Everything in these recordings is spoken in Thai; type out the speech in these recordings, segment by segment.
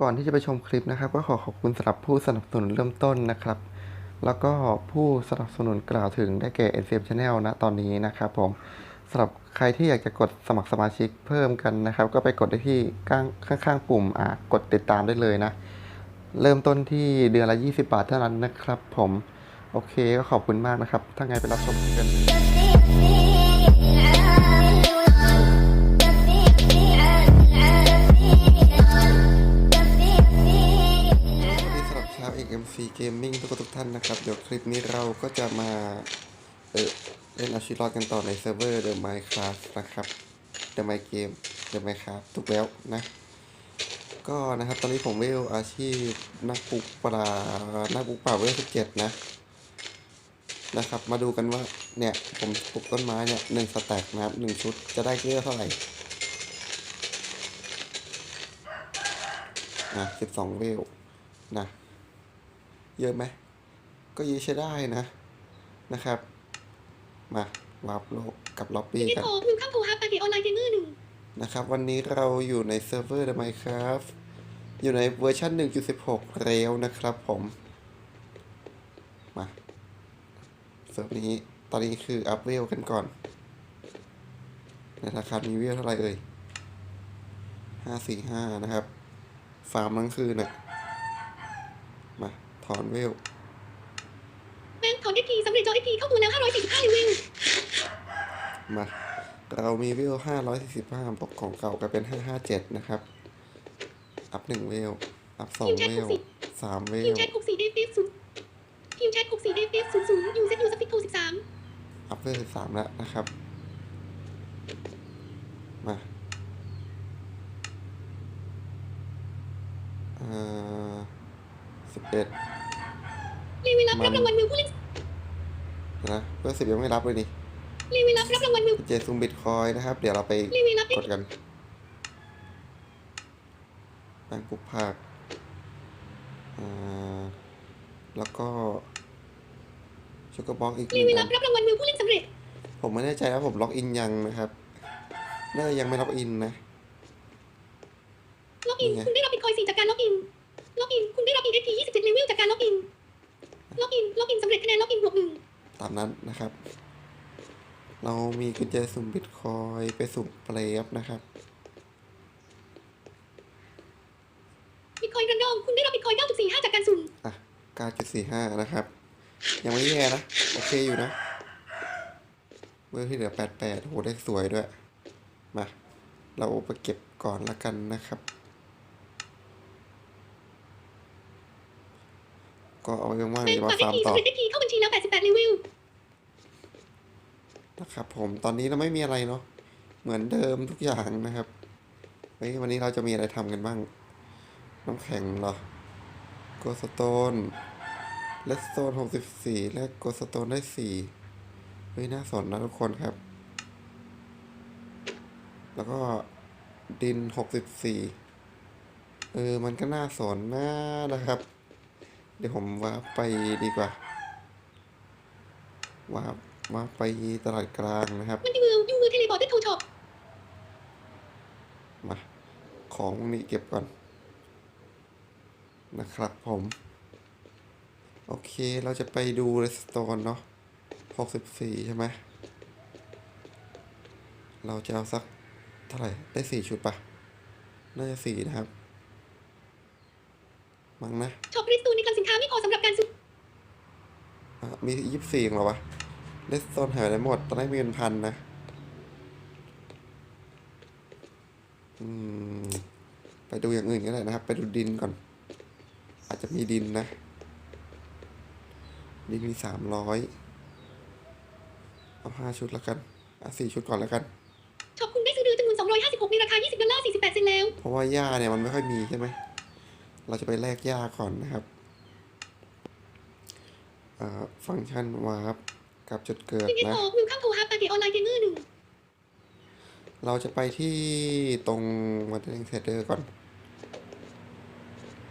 ก่อนที่จะไปชมคลิปนะครับ ก็ขอขอบคุณสำหรับผู้สนับสนุนเริ่มต้นนะครับ แล้วก็ผู้สนับสนุนกล่าวถึงได้แก่ NCM Channel นะตอนนี้นะครับผมสำหรับใครที่อยากจะกดสมัครสมาชิกเพิ่มกันนะครับ ก็ไปกดได้ที่ข้างข้างปุ่มอ่ากดติดตามได้เลยนะ เริ่มต้นที่เดือนละ 20 บาทเท่านั้นนะครับ ผม โอเคก็ขอบคุณมากนะครับ ถ้าไงไปรับชมกัน นะครับ เดี๋ยวคลิปนี้เราก็จะมาเออเล่นอาชีวิรอดกันต่อในเซิร์ฟเวอร์ The Minecraft นะครับ The My Game The Minecraft ถูกแล้วนะ ก็นะครับตอนนี้ผมเวลอาชีพนักปลูกปลานักปลูกป่าเวล17นะนะครับ มาดูกันว่าเนี่ยผมปลูกต้นไม้เนี่ยหนึ่งสแต็กนะครับหนึ่งชุดจะได้เกลือเท่าไหร่นะสิบสองเวลนะ เยอะไหม ก็เยอะใช้ได้นะนะครับ มาวาร์ปโลกกับล็อบบี้เกกันโตวิวคัมโทฮับอาเกออนไลน์เกมเมอร์หนึ่งนะครับ วันนี้เราอยู่ในเซิร์ฟเวอร์ The Minecraft อยู่ในเวอร์ชัน1.16แล้วนะครับผม มาเซิร์ฟนี้ตอนนี้คืออัพเวลกันก่อนในราคามีเวลเท่าไหร่เอ่ย545นะครับ ฟาร์มทั้งคืนน่ะมา ถอนเวลแม่งถอนเอ พีสำเร็จจอเอพีเข้าตัวแล้ว545เลเวลมาเรามีเวลห้าร้อยสี่สิบห้าบวกของเก่ากลายเป็นห้าห้าเจ็ดนะครับ อัพหนึ่งเวลอัพสองเวลสามเวพิมลแชท64เดฟเฟศูนย์พิมแชท64เดฟเฟศูนย์ศูนย์ยูเซตยูสปิกโท13อัพเวลสิบสามแล้วนะครับ มาเอ่อสิบเอ็ดเลเวลอัพรับรางวัลมือผู้เล่น นะเวลสิบยังไม่รับเลยนี่เลเวลอัพรับรางวัลมือเจซูมบิตคอยนะครับ เดี๋ยวเราไปเลเวลอัพกดกันแปลงปลูกผักอ่าแล้วก็ช็อกโกบ็อกอีกหเลนึ่งเวลอัอันพรับรางวัลมือผู้เล่นสำเร็จ ผมไม่แน่ใจว่าผมล็อกอินยังนะครับน่าจะยังไม่ล็อกอินนะล็อกอินนี่ไงคุณได้รับบิตคอย4จากการล็อกอินล็อกอินคุณได้รับอีเอพี27เลเวลจากการล็อกอินล็อกอินล็อกอินสำเร็จคะแนนล็อกอินบวกหนึ่งตามนั้นนะครับ เรามีกุญแจสุ่มบิตคอยไปสุ่มเปลฟนะครับ บิตคอยรันดอมคุณได้รับบิตคอย9.45 จากการสุ่มอะ9.45นะครับ ยังไม่แย่นะ โอเคอยู่นะเบอร์ที่เหลือ88โหได้สวยด้วย มา เราไปเก็บก่อนละกันนะครับ ก็เอาไว้ว่างๆแม่เดี๋ยวฝามากเอฟาร์มพีต่อสำเร็จเอพีเข้าบัญชีแล้ว88เลเวลนะ ครับผมตอนนี้เราไม่มีอะไรเนาะเหมือนเดิมทุกอย่างนะครับเฮ้ยวันนี้เราจะมีอะไรทำกันบ้าง น้ำแข็งเหรอโกสโตนเลสโตนหกสิบสี่และโกสโตนได้สี่เฮ้ยน่าสนนะทุกคนครับ แล้วก็ดินหกสิบสี่เออ มันก็น่าสนนะนะครับ เดี๋ยวผมว่าไปดีกว่าว่า ร์ปว่าร์ปไปตลาดกลางนะครับมันที่มือยูมือเทเลพอร์ตได้โทรช็อปมาของพวกนี้เก็บก่อน นะครับผม โอเคเราจะไปดูเรสโตนเนาะหกสิบสี่ใช่ไหมเราจะเอาสักเท่าไหร่ ได้สี่ชุดปะน่าจะสี่นะครับมั้งนะช็อปริสตูนในคลังสินค้าไม่พอสำหรับการสุ่มอะมียี่สิบสี่เหรอวะ เลสโตนหายไปไหนหมด ตอนแรกมีเป็นพันนะ อืม ไปดูอย่างอื่นก็ได้นะครับ ไปดูดินก่อน อาจจะมีดินนะ ดินมีสามร้อยเอาห้าชุดแล้วกัน อะสี่ชุดก่อนแล้วกันช็อปคุณได้ซื้อเดือนจำนวน256ในราคา 20 ดอลลาร์ 48 เซนต์แล้ว เพราะว่าหญ้าเนี่ยมันไม่ค่อยมีใช่ไหม เราจะไปแลกหญ้าก่อนนะครับเอ่อฟังก์ชันวาร์ป กับจุดเกิดพิมเอสนะออกวิวคัมโทฮับอาเกออนไลน์เกมเมอร์หนึ่งเราจะไปที่ตรงมาเทนเทเดอร์ก่อน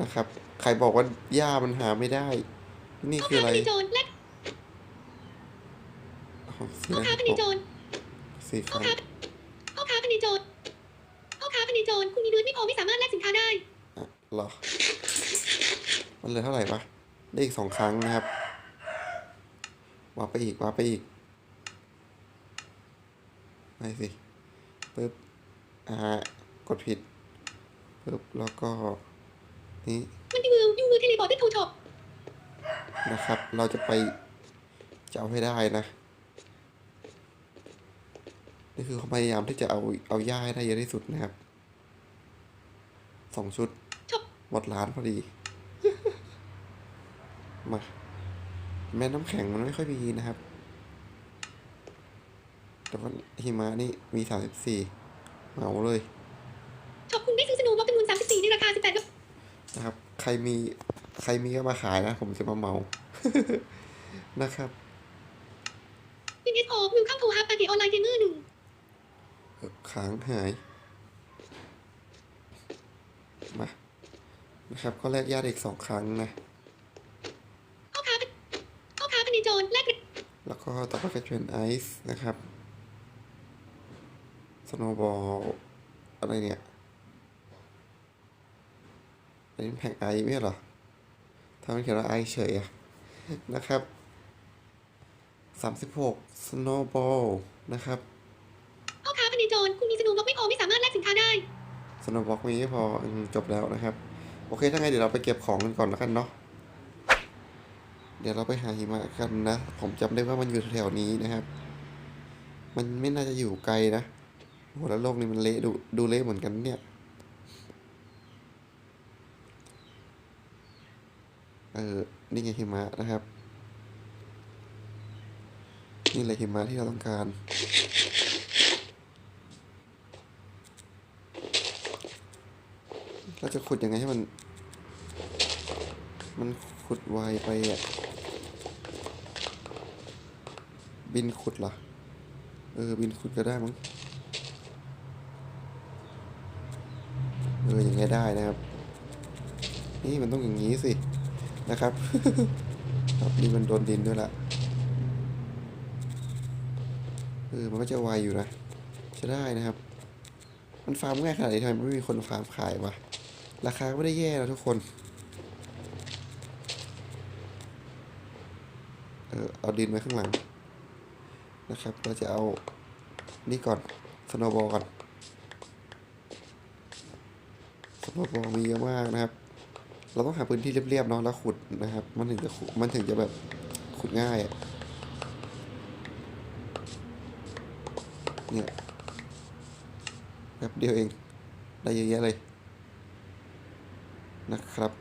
นะครับ ใครบอกว่าหญ้ามันหาไม่ได้ นี่พ่อคือค้าอะไรพเนจรและอ๋อสีพ่ออะไรค้าพเนจรสีฟ้าพ่อค้าพ่อค้าพเนจรพ่อค้าพเนจรคุณมีเดือนไม่พอไม่สามารถแลกสินค้าได้เหรอ มันเหลือเท่าไหร่ปะได้อีกสองครั้งนะครับ วาร์ปไปอีกวาร์ปไปอีกไปสิปึ๊บอ่ากดผิดปึ๊บแล้วก็นี่มันที่มือยูมือเทเลพอร์ตเทลท็อปนะครับ เราจะไปจะเอาให้ได้นะ นี่คือเขาพยายามที่จะเอาเอาย่าให้ได้เยอะที่สุดนะครับสองชุดช็อปหมดร้านพอดี มา แม่น้ำแข็งมันไม่ค่อยมีนะครับ แต่ว่าหิมะนี่มีสามสิบสี่เหมาเลยช็อปคุณได้ซื้อสโนว์บล็อกจำนวน34ในราคา18กับนะครับ ใครมีใครมีก็มาขายนะ ผมจะมาเหมา นะครับเป็นเอสออกวิวข้ามโทรฮับอาร์เกออนไลน์เกมเมอร์หนึ่งเออค้างหาย มา นะครับ ก็แลกญาติอีกสองครั้งนะ พ่อค้าพ่อค้าพเนจรแลก แล้วก็ต่อไปก็จะเป็นไอซ์นะครับสโนบอลอะไรเนี่ยอันนี้แพ็กไอซ์ไม่ใช่เหรอทำไมเขียนว่าไอซ์เฉยอะนะครับสามสิบหกสโนบอลนะครับพ่อค้าพเนจรคุณมีสโนว์บล็อกไม่พอไม่สามารถแลกสินค้าได้สโนบ็อกมีไม่พออืมจบแล้วนะครับ โอเคถ้าไงเดี๋ยวเราไปเก็บของกันก่อนแล้วกันเนาะ เดี๋ยวเราไปหาหิมะกันนะ ผมจำได้ว่ามันอยู่แถวๆนี้นะครับ มันไม่น่าจะอยู่ไกลนะโหแล้วโลกนี้มันเละดูดูเละเหมือนกันเนี่ย เออ นี่ไงหิมะนะครับ นี่แหละหิมะที่เราต้องการเราจะขุดยังไงให้มัน มันขุดไวไปอะ บินขุดเหรอ เออ บินขุดก็ได้มั้ง เออ อย่างเงี้ยได้นะครับ นี่มันต้องอย่างนี้สิ นะครับ ครับนี่มันโดนดินด้วยละเออ มันก็จะไวอยู่นะ จะได้นะครับ มันฟาร์มง่ายขนาดนี้ทำไมไม่มีคนฟาร์มขายวะ ราคาไม่ได้แย่นะทุกคน เออ เอาดินไว้ข้างหลัง นะครับ เราจะเอานี่ก่อนสโนบอลก่อนสโนบอลมีเยอะมากนะครับ เราต้องหาพื้นที่เรียบๆเนาะแล้วขุดนะครับ มันถึงจะขุดมันถึงจะแบบขุดง่ายอะเนี่ยแป๊บเดียวเอง ได้เยอะแยะเลย นะครับ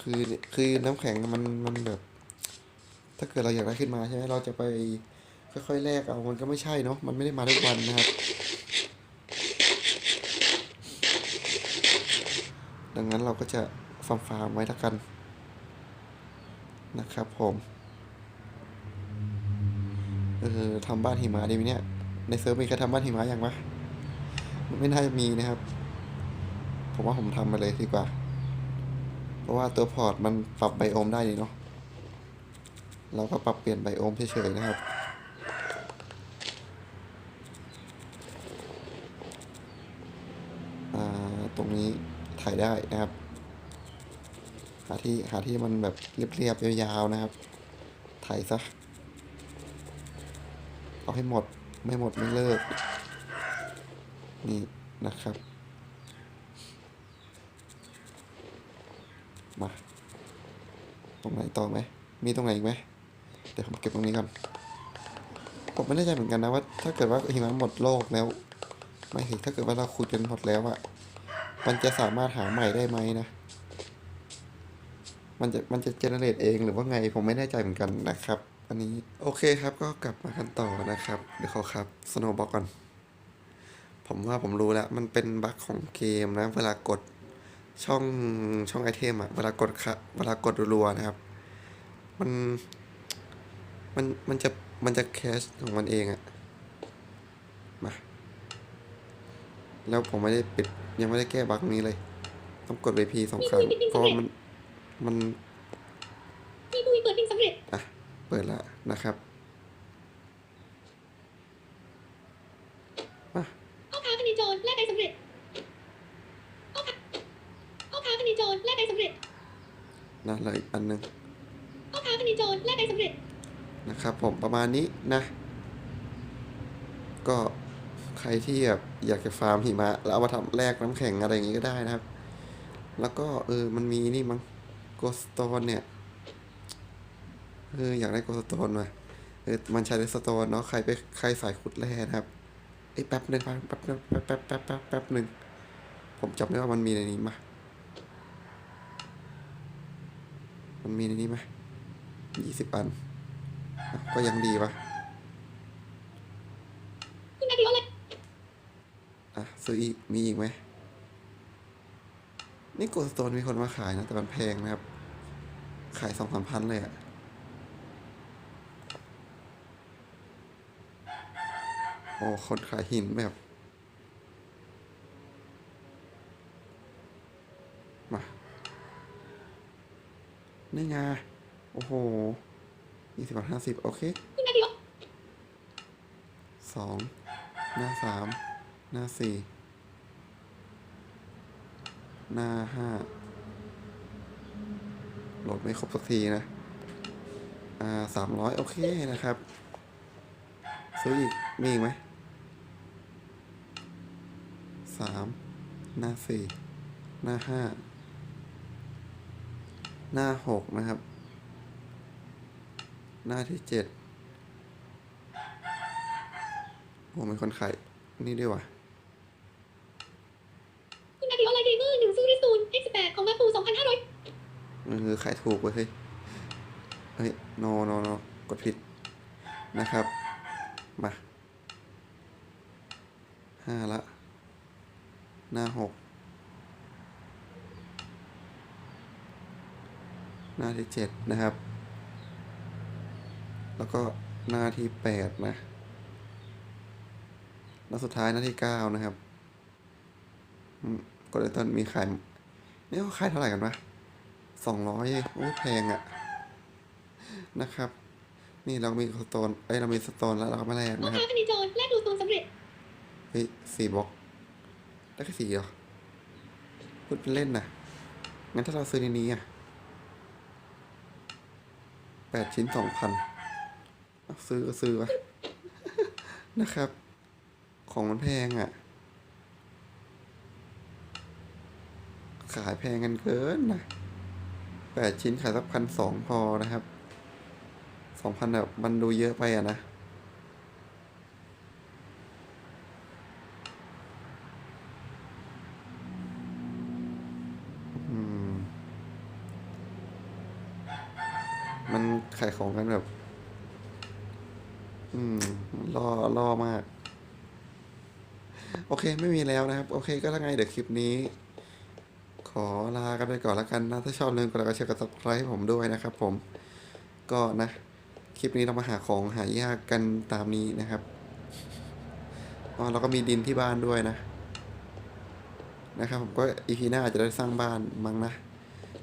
คือคือน้ำแข็งมันมันแบบ ถ้าเกิดเราอยากได้ขึ้นมาใช่ไหมเราจะไปค่อยๆแลกเอามันก็ไม่ใช่เนาะมันไม่ได้มาทุกวันนะครับ ดังนั้นเราก็จะฟาร์มฟาร์มไว้ละกัน นะครับผมเออทำบ้านหิมะดีไหมเนี่ย ในเซิร์ฟมีใครทำบ้านหิมะอยังวะมันไม่น่าจะมีนะครับ ผมว่าผมทำมาเลยดีกว่า เพราะว่าตัวพอร์ตมันปรับไบโอมได้นี่เนาะ เราก็ปรับเปลี่ยนไบโอมเฉยๆนะครับ ตรงนี้ถ่ายได้นะครับ หาที่หาที่มันแบบเรียบๆยาวๆนะครับ ถ่ายซะ เอาให้หมดไม่หมดไม่เลิก นี่นะครับ มา ตรงไหนต่อไหม มีตรงไหนอีกไหม เดี๋ยวผมเก็บตรงนี้ก่อนผมไม่แน่ใจเหมือนกันนะว่า ถ้าเกิดว่าหิมะหมดโลกแล้ว ไม่สิถ้าเกิดว่าเราขุดจนหมดแล้วอะมันจะสามารถหาใหม่ได้ไหมนะ มันจะมันจะเจเนเรตเองหรือว่าไงผมไม่แน่ใจเหมือนกันนะครับ อันนี้โอเคครับก็กลับมากันต่อนะครับ เดี๋ยวขอครับสโนบ็อกก่อน ผมว่าผมรู้แล้ว มันเป็นบั๊กของเกมนะ เวลากดช่องช่องไอเทมอะเวลากดค่ะเวลากดรัวๆนะครับ มัน มันมันจะมันจะแคชของมันเองอะมา แล้วผมไม่ได้ปิดยังไม่ได้แก้บั๊กนี้เลย ต้องกด VP สองครั้งเพราะมันมันพี่กุ้ยเปิดเป็นสำเร็จอะเปิดละนะครับมาข้อค้าเป็นโจรแลกไปสำเร็จข้อค้าข้อค้าเป็นโจรแลกไปสำเร็จนั่นเลยอันหนึ่งข้อค้าเป็นโจรแลกไปสำเร็จ นะครับผมประมาณนี้นะ ก็ใครที่แบบอยากจะฟาร์มหิมะ แล้วเอามาทำแลกน้ำแข็งอะไรอย่างงี้ก็ได้นะครับ แล้วก็เออมันมีนี่มั้งโกสโตนเนี่ยเอออยากได้โกสโตนมาเออมันใช้ได้สโตนเนาะใครไปใครสายขุดแร่นะครับไอ้แป๊บหนึ่งแป๊บนึงแป๊บแป๊บแป๊บแป๊บแป๊บหนึ่งผมจำได้ว่ามันมีในนี้มามันมีในนี้ไหมยี่สิบอัน ก็ยังดีปะคุณนาทีอะไรอะซื้ออีก มีอีกไหม นี่โกลสโตนมีคนมาขายนะ แต่มันแพงนะครับ ขายสองสามพันเลยอะโอ้คนขายหินแบบมานี่ไงโอ้โห ยี่สิบบาทห้าสิบโอเคคุณนาทีสองหน้าสามหน้าสี่หน้าห้าโหลดไม่ครบสักทีนะ อ่าสามร้อยโอเคนะครับ ซื้ออีก มีอีกไหมสามหน้าสี่หน้าห้าหน้าหกนะครับ หน้าที่เจ็ดผมเป็นคนขายนี่ด้วยวะคุณนาทีออนไลน์เกมเมอร์หนึ่งซูริซูน X18 ของแมปปูสองพันห้าร้อยมันคือขายถูกเว้ยเฮ้ยเฮ้ยโนโนโนกดผิดนะครับ มาห้าละ หน้าหกหน้าที่เจ็ดนะครับ แล้วก็หน้าที่แปดนะแล้วสุดท้ายหน้าที่เก้านะครับอืมกดไอตอนมีขายนี่เขาขายเท่าไหร่กันวะสองร้อยโอ้ยแพงอะนะครับ นี่เรามีสโตนเอ้ยเรามีสโตนแล้วเราก็มาแลกพ่อนะครับค้าคดีโจรแลกดูซูนสำเร็จ เฮ้ยสี่บล็อกได้แค่สี่เหรอพูดเป็นเล่นนะงั้นถ้าเราซื้อในนี้อะแปดชิ้นสองพัน ซื้อก็ซื้อวะนะครับ ของมันแพงอะ ขายแพงกันเกินนะแปดชิ้นขายสักพันสองพอนะครับสองพันแบบมันดูเยอะไปอะนะอืมมันขายของกันแบบ อืมล่อล่อมาก โอเคไม่มีแล้วนะครับ โอเค ก็แล้วไงเดี๋ยวคลิปนี้ ขอลากันไปก่อนแล้วกันนะ ถ้าชอบเรื่องก็แล้วก็แชร์กับ subscribe ให้ผมด้วยนะครับผมก็นะ คลิปนี้เรามาหาของหายากกันตามนี้นะครับอ๋อเราก็มีดินที่บ้านด้วยนะ นะครับ ผมก็อีพีหน้าอาจจะได้สร้างบ้านมั้งนะ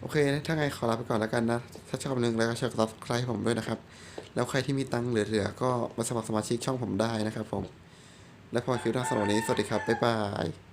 โอเค ถ้าไงขอลาไปก่อนแล้วกันนะ ถ้าชอบเรื่งแล้วก็ช่วยกด subscribe ให้ผมด้วยนะครับ แล้วใครที่มีตังค์เหลือๆก็มาสมัครสมาชิกช่องผมได้นะครับผม และพอคลิปหน้าสำหรับวันนี้ สวัสดีครับ บ๊ายบาย